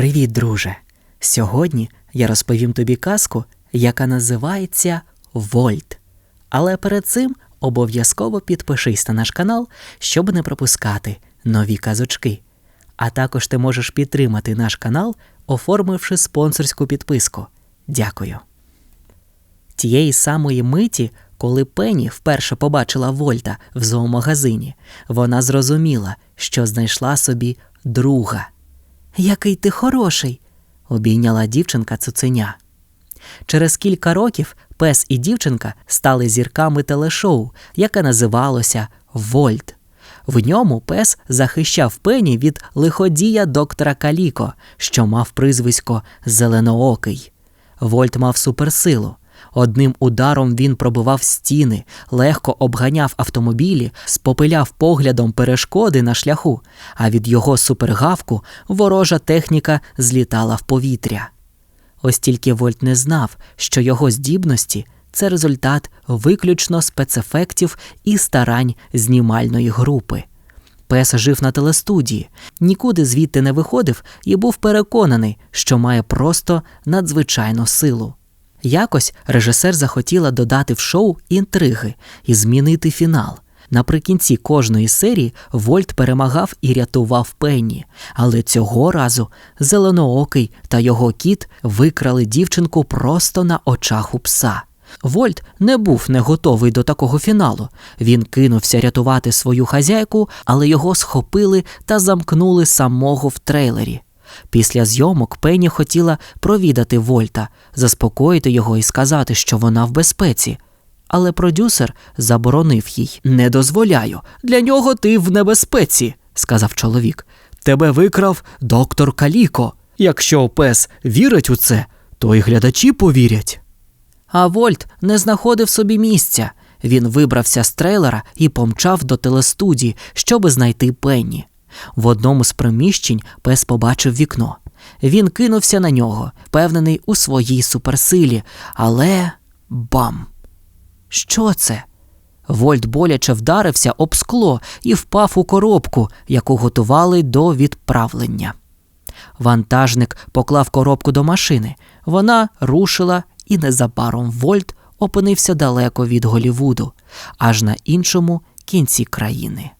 Привіт, друже! Сьогодні я розповім тобі казку, яка називається Вольт. Але перед цим обов'язково підпишись на наш канал, щоб не пропускати нові казочки. А також ти можеш підтримати наш канал, оформивши спонсорську підписку. Дякую. Тієї самої миті, коли Пенні вперше побачила Вольта в зоомагазині, вона зрозуміла, що знайшла собі друга. Який ти хороший, обійняла дівчинка цуценя. Через кілька років пес і дівчинка стали зірками телешоу, яке називалося Вольт. В ньому пес захищав пені від лиходія доктора Каліко, що мав призвисько Зеленоокий. Вольт мав суперсилу. Одним ударом він пробивав стіни, легко обганяв автомобілі, спопиляв поглядом перешкоди на шляху, а від його супергавку ворожа техніка злітала в повітря. Ось тільки Вольт не знав, що його здібності це результат виключно спецефектів і старань знімальної групи. Пес жив на телестудії, нікуди звідти не виходив і був переконаний, що має просто надзвичайну силу. Якось режисер захотіла додати в шоу інтриги і змінити фінал. Наприкінці кожної серії Вольт перемагав і рятував Пенні, але цього разу зеленоокий та його кіт викрали дівчинку просто на очах у пса. Вольт не був не готовий до такого фіналу. Він кинувся рятувати свою хазяйку, але його схопили та замкнули самого в трейлері. Після зйомок Пенні хотіла провідати Вольта, заспокоїти його і сказати, що вона в безпеці. Але продюсер заборонив їй. Не дозволяю. Для нього ти в небезпеці, сказав чоловік. Тебе викрав доктор Каліко. Якщо пес вірить у це, то й глядачі повірять. А Вольт не знаходив собі місця. Він вибрався з трейлера і помчав до телестудії, щоби знайти Пенні. В одному з приміщень пес побачив вікно. Він кинувся на нього, певнений у своїй суперсилі, але бам! Що це? Вольт боляче вдарився об скло і впав у коробку, яку готували до відправлення. Вантажник поклав коробку до машини. Вона рушила, і незабаром Вольт опинився далеко від Голівуду, аж на іншому кінці країни.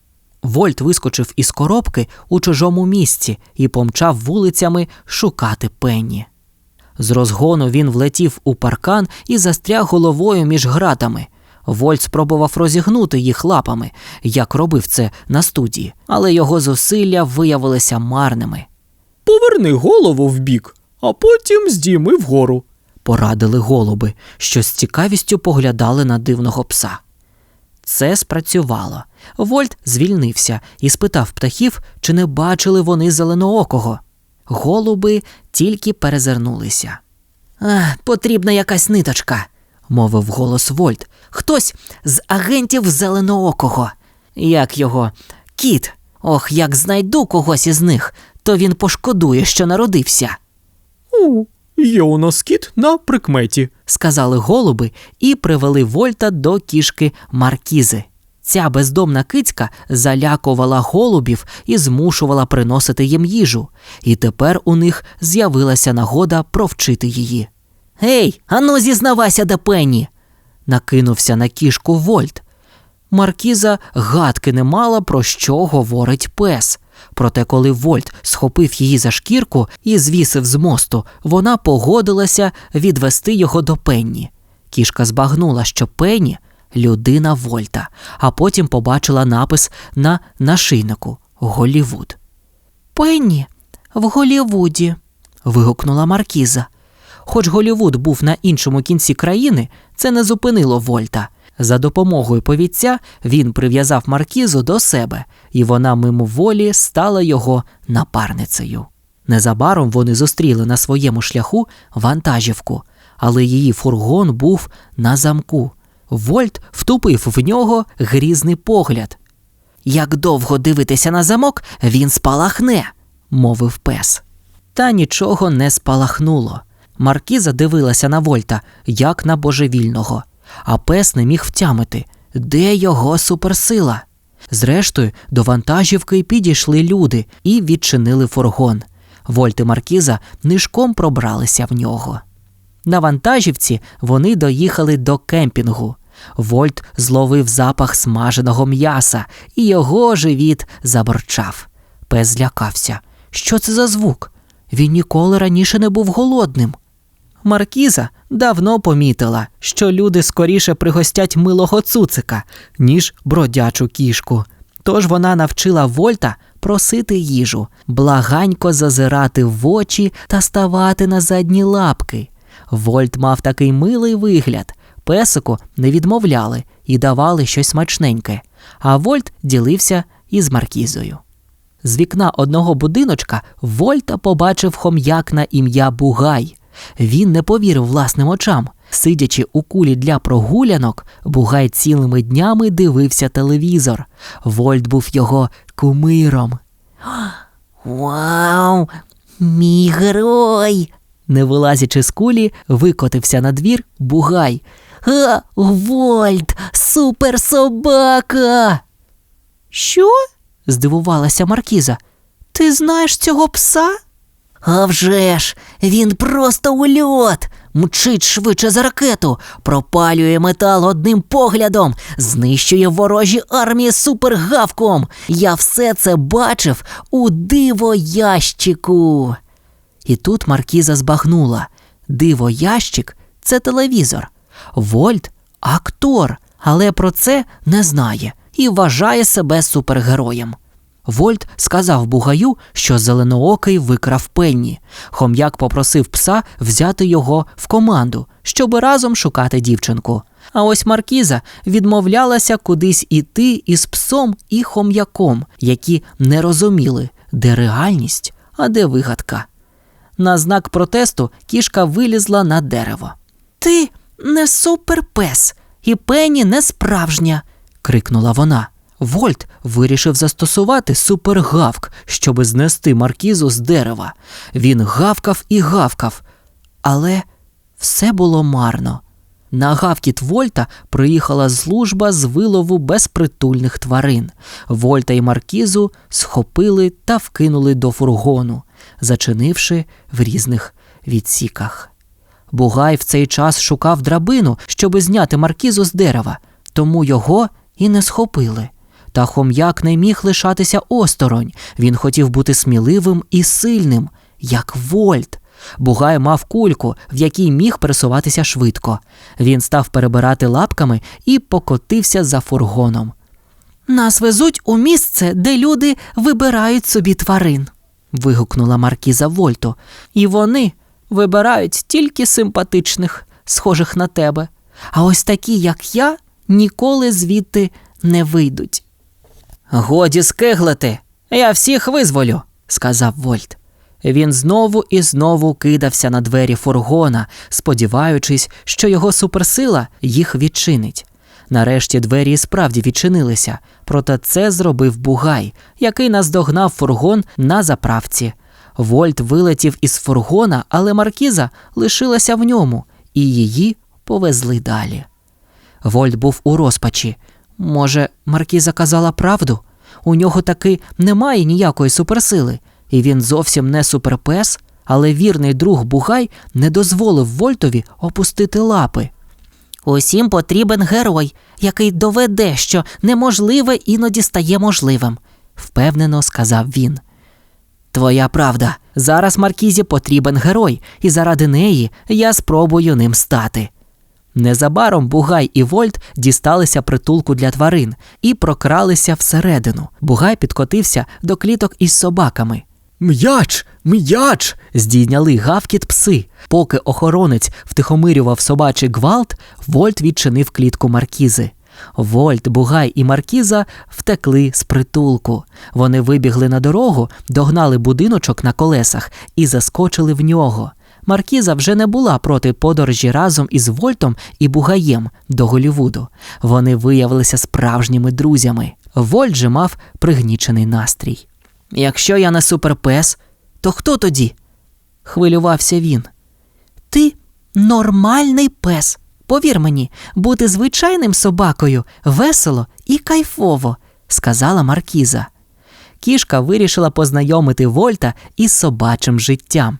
Вольт вискочив із коробки у чужому місці і помчав вулицями шукати пенні. З розгону він влетів у паркан і застряг головою між гратами. Вольт спробував розігнути їх лапами, як робив це на студії, але його зусилля виявилися марними. Поверни голову вбік, а потім здійми вгору. Порадили голуби, що з цікавістю поглядали на дивного пса. Це спрацювало. Вольт звільнився і спитав птахів, чи не бачили вони зеленоокого. Голуби тільки перезирнулися. «Ах, Потрібна якась ниточка, мовив голос Вольт. Хтось з агентів зеленоокого. Як його? Кіт. Ох, як знайду когось із них, то він пошкодує, що народився. У, є у нас кіт на прикметі. сказали голуби і привели Вольта до кішки Маркізи. Ця бездомна кицька залякувала голубів і змушувала приносити їм їжу, і тепер у них з'явилася нагода провчити її. Гей, ану зізнавайся до пені. накинувся на кішку Вольт. Маркіза гадки не мала, про що говорить пес. Проте, коли Вольт схопив її за шкірку і звісив з мосту, вона погодилася відвести його до Пенні. Кішка збагнула, що Пенні людина Вольта, а потім побачила напис на нашийнику Голівуд. Пенні в Голівуді. вигукнула Маркіза. Хоч Голівуд був на іншому кінці країни, це не зупинило Вольта. За допомогою повідця він прив'язав Маркізу до себе, і вона мимоволі стала його напарницею. Незабаром вони зустріли на своєму шляху вантажівку, але її фургон був на замку. Вольт втупив в нього грізний погляд. Як довго дивитися на замок, він спалахне, мовив пес. Та нічого не спалахнуло. Маркіза дивилася на Вольта, як на божевільного, а пес не міг втямити, де його суперсила. Зрештою, до вантажівки підійшли люди і відчинили фургон. Вольт і Маркіза нишком пробралися в нього. На вантажівці вони доїхали до кемпінгу. Вольт зловив запах смаженого м'яса, і його живіт заборчав. Пес злякався. Що це за звук? Він ніколи раніше не був голодним. Маркіза давно помітила, що люди скоріше пригостять милого цуцика, ніж бродячу кішку. Тож вона навчила Вольта просити їжу, благанько зазирати в очі та ставати на задні лапки. Вольт мав такий милий вигляд. Песику не відмовляли і давали щось смачненьке, а Вольт ділився із Маркізою. З вікна одного будиночка Вольта побачив хом'як на ім'я Бугай. Він не повірив власним очам. Сидячи у кулі для прогулянок, Бугай цілими днями дивився телевізор. Вольт був його кумиром. Вау! Мій герой! Не вилазячи з кулі, викотився на двір Бугай. А, Вольт, суперсобака. Що? здивувалася Маркіза. Ти знаєш цього пса? «А вже ж, він просто ульот. Мчить швидше за ракету, пропалює метал одним поглядом, знищує ворожі армії супергавком. Я все це бачив у дивоящику. І тут Маркіза збагнула. Дивоящик це телевізор. Вольт актор, але про це не знає і вважає себе супергероєм. Вольт сказав бугаю, що зеленоокий викрав пенні. Хом'як попросив пса взяти його в команду, щоб разом шукати дівчинку. А ось Маркіза відмовлялася кудись іти із псом і хом'яком, які не розуміли, де реальність, а де вигадка. На знак протесту кішка вилізла на дерево. Ти не суперпес, і пені не справжня, крикнула вона. Вольт вирішив застосувати супергавк, щоби знести маркізу з дерева. Він гавкав і гавкав, але все було марно. На гавкіт Вольта приїхала служба з вилову безпритульних тварин. Вольта і маркізу схопили та вкинули до фургону, зачинивши в різних відсіках. Бугай в цей час шукав драбину, щоби зняти маркізу з дерева, тому його і не схопили. Та хом'як не міг лишатися осторонь. Він хотів бути сміливим і сильним, як Вольт. Бугай мав кульку, в якій міг пересуватися швидко. Він став перебирати лапками і покотився за фургоном. Нас везуть у місце, де люди вибирають собі тварин, вигукнула Маркіза Вольту. І вони вибирають тільки симпатичних, схожих на тебе. А ось такі, як я, ніколи звідти не вийдуть. Годі скиглити, я всіх визволю, сказав Вольт. Він знову і знову кидався на двері фургона, сподіваючись, що його суперсила їх відчинить. Нарешті двері справді відчинилися, проте це зробив Бугай, який наздогнав фургон на заправці. Вольт вилетів із фургона, але маркіза лишилася в ньому, і її повезли далі. Вольт був у розпачі. Може, маркіза казала правду? У нього таки немає ніякої суперсили, і він зовсім не суперпес, але вірний друг Бугай не дозволив Вольтові опустити лапи. Усім потрібен герой, який доведе, що неможливе іноді стає можливим, впевнено сказав він. Твоя правда, зараз Маркізі потрібен герой, і заради неї я спробую ним стати. Незабаром Бугай і Вольт дісталися притулку для тварин і прокралися всередину. Бугай підкотився до кліток із собаками. М'яч, м'яч. Здійняли гавкіт пси. Поки охоронець втихомирював собачий гвалт, Вольт відчинив клітку маркізи. Вольт, Бугай і Маркіза втекли з притулку. Вони вибігли на дорогу, догнали будиночок на колесах і заскочили в нього. Маркіза вже не була проти подорожі разом із Вольтом і Бугаєм до Голівуду. Вони виявилися справжніми друзями. Вольт же мав пригнічений настрій. Якщо я не суперпес, то хто тоді? хвилювався він. Ти нормальний пес. Повір мені, бути звичайним собакою весело і кайфово, сказала Маркіза. кішка вирішила познайомити Вольта із собачим життям.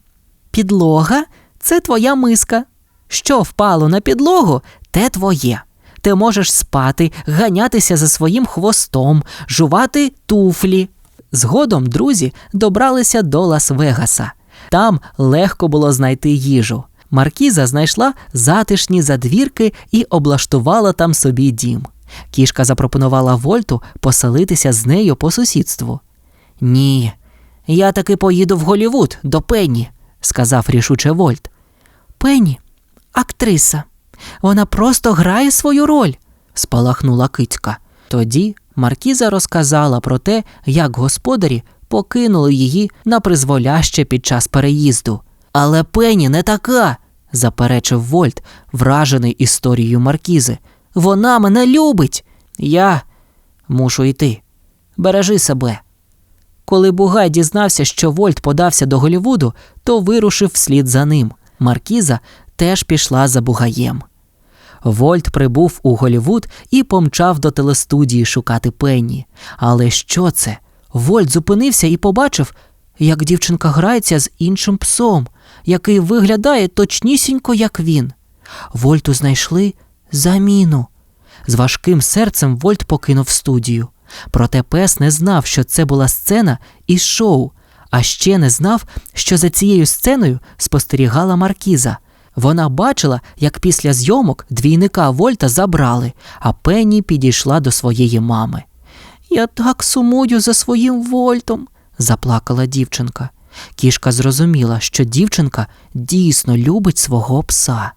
Підлога це твоя миска. Що впало на підлогу, те твоє. Ти можеш спати, ганятися за своїм хвостом, жувати туфлі. Згодом друзі добралися до Лас-Вегаса. Там легко було знайти їжу. Маркіза знайшла затишні задвірки і облаштувала там собі дім. Кішка запропонувала Вольту поселитися з нею по сусідству. Ні, я таки поїду в Голівуд до Пенні, сказав рішуче Вольт. Пенні, актриса. Вона просто грає свою роль, спалахнула кицька. Тоді Маркіза розказала про те, як господарі покинули її на призволяще під час переїзду. Але Пенні не така, заперечив Вольт, вражений історією Маркізи. Вона мене любить. Я мушу йти. Бережи себе. Коли Бугай дізнався, що Вольт подався до Голівуду, то вирушив вслід за ним. Маркіза теж пішла за Бугаєм. Вольт прибув у Голівуд і помчав до телестудії шукати Пенні. Але що це? Вольт зупинився і побачив, як дівчинка грається з іншим псом, який виглядає точнісінько, як він. Вольту знайшли заміну. З важким серцем Вольт покинув студію. Проте пес не знав, що це була сцена із шоу, а ще не знав, що за цією сценою спостерігала Маркіза. Вона бачила, як після зйомок двійника Вольта забрали, а Пенні підійшла до своєї мами. Я так сумую за своїм Вольтом, заплакала дівчинка. Кішка зрозуміла, що дівчинка дійсно любить свого пса.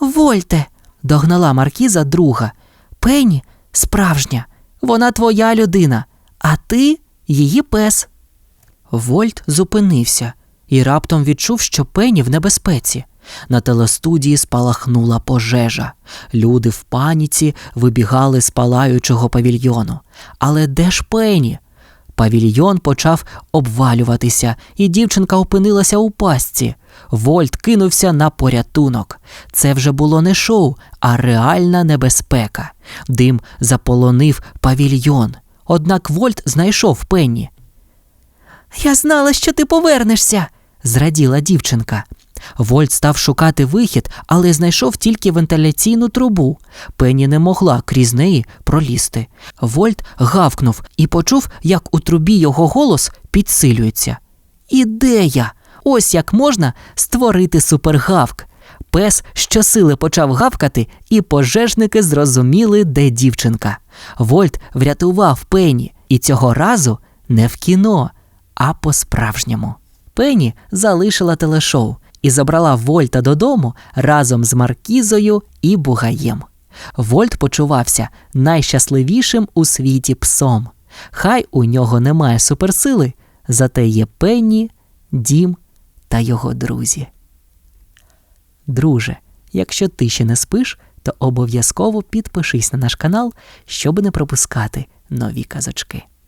Вольте, догнала Маркіза друга. Пенні справжня, вона твоя людина, а ти її пес. Вольт зупинився і раптом відчув, що Пенні в небезпеці. На телестудії спалахнула пожежа. Люди в паніці вибігали з палаючого павільйону. Але де ж Пенні? Павільйон почав обвалюватися, і дівчинка опинилася у пастці. Вольт кинувся на порятунок. Це вже було не шоу, а реальна небезпека. Дим заполонив павільйон. Однак Вольт знайшов Пенні. Я знала, що ти повернешся, зраділа дівчинка. Вольт став шукати вихід, але знайшов тільки вентиляційну трубу. Пенні не могла крізь неї пролізти. Вольт гавкнув і почув, як у трубі його голос підсилюється. Ідея! Ось як можна створити супергавк. Пес щосили почав гавкати, і пожежники зрозуміли, де дівчинка. Вольт врятував Пенні, і цього разу не в кіно, а по-справжньому. Пенні залишила телешоу і забрала Вольта додому разом з Маркізою і Бугаєм. Вольт почувався найщасливішим у світі псом. Хай у нього немає суперсили, зате є Пенні, Дім та його друзі. Друже, якщо ти ще не спиш, то обов'язково підпишись на наш канал, щоб не пропускати нові казочки.